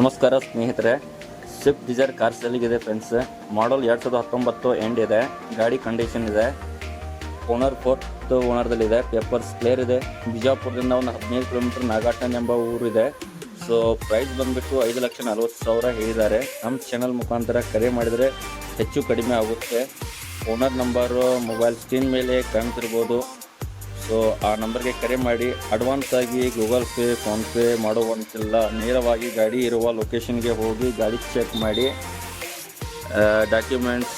ನಮಸ್ಕಾರ ಸ್ನೇಹಿತರೆ Swift Dzire car ಸೇಲಿಗಿದೆ ಫ್ರೆಂಡ್ಸ್ ಮಾಡಲ್ ಎರಡು ಸಾವಿರದ ಹತ್ತೊಂಬತ್ತು ಎಂಡ್ ಇದೆ, ಗಾಡಿ ಕಂಡೀಷನ್ ಇದೆ. ಓನರ್ ಫೋರ್ತ್ ಓನರ್ದಲ್ಲಿದೆ ಪೇಪರ್ಸ್ ಕ್ಲಿಯರ್ ಇದೆ. ಬಿಜಾಪುರದಿಂದ ಒಂದು ಹದಿನೈದು ಕಿಲೋಮೀಟರ್ ನಾಗಾಟನ್ ಎಂಬ ಊರಿದೆ ಸೊ ಪ್ರೈಸ್ ಬಂದುಬಿಟ್ಟು ಐದು ಲಕ್ಷ ನಲ್ವತ್ತು ಸಾವಿರ ಹೇಳಿದ್ದಾರೆ. ನಮ್ಮ ಚಾನಲ್ ಮುಖಾಂತರ ಕರೆ ಮಾಡಿದರೆ ಹೆಚ್ಚು ಕಡಿಮೆ ಆಗುತ್ತೆ. ಓನರ್ ನಂಬರು ಮೊಬೈಲ್ ಸ್ಕ್ರೀನ್ ಮೇಲೆ ಕಾಣ್ತಿರ್ಬೋದು. ಸೊ ಆ ನಂಬರ್ಗೆ ಕರೆ ಮಾಡಿ ಅಡ್ವಾನ್ಸ್ ಆಗಿ ಗೂಗಲ್ ಪೇ ಫೋನ್ಪೇ ಮಾಡುವಂತಿಲ್ಲ ನೇರವಾಗಿ ಗಾಡಿ ಇರುವ ಲೊಕೇಶನ್ಗೆ ಹೋಗಿ ಗಾಡಿ ಚೆಕ್ ಮಾಡಿ ಡಾಕ್ಯುಮೆಂಟ್ಸ್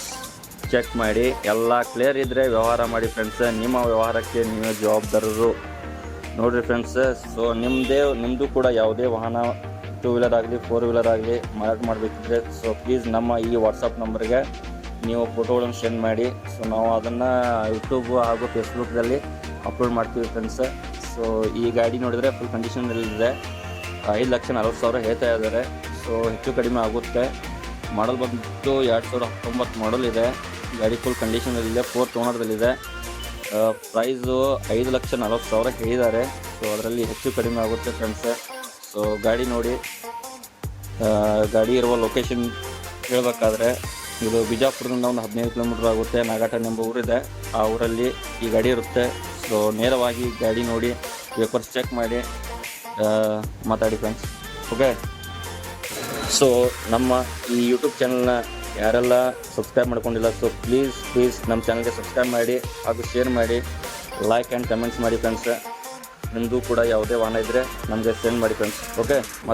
ಚೆಕ್ ಮಾಡಿ, ಎಲ್ಲ ಕ್ಲಿಯರ್ ಇದ್ದರೆ ವ್ಯವಹಾರ ಮಾಡಿ ಫ್ರೆಂಡ್ಸ್ ನಿಮ್ಮ ವ್ಯವಹಾರಕ್ಕೆ ನೀವೇ ಜವಾಬ್ದಾರರು. ನೋಡಿರಿ ಫ್ರೆಂಡ್ಸ್ ಸೊ ನಿಮ್ಮದೇ ನಿಮ್ಮದು ಕೂಡ ಯಾವುದೇ ವಾಹನ ಟೂ ವೀಲರ್ ಆಗಲಿ ಫೋರ್ ವೀಲರ್ ಆಗಲಿ ಮಾರಾಟ ಮಾಡಬೇಕಿದ್ರೆ ಸೊ ಪ್ಲೀಸ್ ನಮ್ಮ ಈ ವಾಟ್ಸಪ್ ನಂಬರ್ಗೆ ನೀವು ಫೋಟೋಗಳನ್ನು ಸೆಂಡ್ ಮಾಡಿ. ಸೊ ನಾವು ಅದನ್ನು ಯೂಟ್ಯೂಬ್ ಹಾಗೂ ಫೇಸ್ಬುಕ್ದಲ್ಲಿ ಅಪ್ಲೋಡ್ ಮಾಡ್ತೀವಿ ಫ್ರೆಂಡ್ಸ್ ಸೊ ಈ ಗಾಡಿ ನೋಡಿದರೆ ಫುಲ್ ಕಂಡೀಷನಲ್ಲಿದೆ ಐದು ಲಕ್ಷ ನಲ್ವತ್ತು ಸಾವಿರ ಹೇಳ್ತಾ ಇದ್ದಾರೆ. ಸೊ ಹೆಚ್ಚು ಕಡಿಮೆ ಆಗುತ್ತೆ. ಮಾಡಲ್ ಬಂದ್ಬಿಟ್ಟು ಎರಡು ಸಾವಿರದ ಹತ್ತೊಂಬತ್ತು ಮಾಡಲ್ ಇದೆ. ಗಾಡಿ ಫುಲ್ ಕಂಡೀಷನಲ್ಲಿದೆ ಫೋರ್ತ್ ಓನರ್ದಲ್ಲಿದೆ ಪ್ರೈಸು ಐದು ಲಕ್ಷ ನಲ್ವತ್ತು ಸಾವಿರ ಹೇಳಿದ್ದಾರೆ. ಸೊ ಅದರಲ್ಲಿ ಹೆಚ್ಚು ಕಡಿಮೆ ಆಗುತ್ತೆ ಫ್ರೆಂಡ್ಸ್ ಸೊ ಗಾಡಿ ನೋಡಿ. ಗಾಡಿ ಇರುವ ಲೊಕೇಶನ್ ಹೇಳಬೇಕಾದ್ರೆ ಇದು ಬಿಜಾಪುರದಿಂದ ಒಂದು ಹದಿನೈದು ಕಿಲೋಮೀಟ್ರ್ ಆಗುತ್ತೆ. ನಾಗಾಟನ್ ಎಂಬ ಊರಿದೆ. ಆ ಊರಲ್ಲಿ ಈ ಗಾಡಿ ಇರುತ್ತೆ. ಸೊ ನೇರವಾಗಿ ಗಾಡಿ ನೋಡಿ ಪೇಪರ್ಸ್ ಚೆಕ್ ಮಾಡಿ ಮಾತಾಡಿ ಫ್ರೆಂಡ್ಸ್ ಓಕೆ ಸೊ ನಮ್ಮ ಈ ಯೂಟ್ಯೂಬ್ ಚಾನಲ್ನ ಯಾರೆಲ್ಲ ಸಬ್ಸ್ಕ್ರೈಬ್ ಮಾಡ್ಕೊಂಡಿಲ್ಲ ಸೊ ಪ್ಲೀಸ್ ಪ್ಲೀಸ್ ನಮ್ಮ ಚಾನಲ್ಗೆ ಸಬ್ಸ್ಕ್ರೈಬ್ ಮಾಡಿ ಹಾಗೂ ಶೇರ್ ಮಾಡಿ. ಲೈಕ್ ಆ್ಯಂಡ್ ಕಮೆಂಟ್ಸ್ ಮಾಡಿ ಫ್ರೆಂಡ್ಸ್ ನಿಮ್ಮದು ಕೂಡ ಯಾವುದೇ ವಾಹನ ಇದ್ದರೆ ನಮಗೆ ಸೆಂಡ್ ಮಾಡಿ ಫ್ರೆಂಡ್ಸ್ ಓಕೆ ಮತ್ತು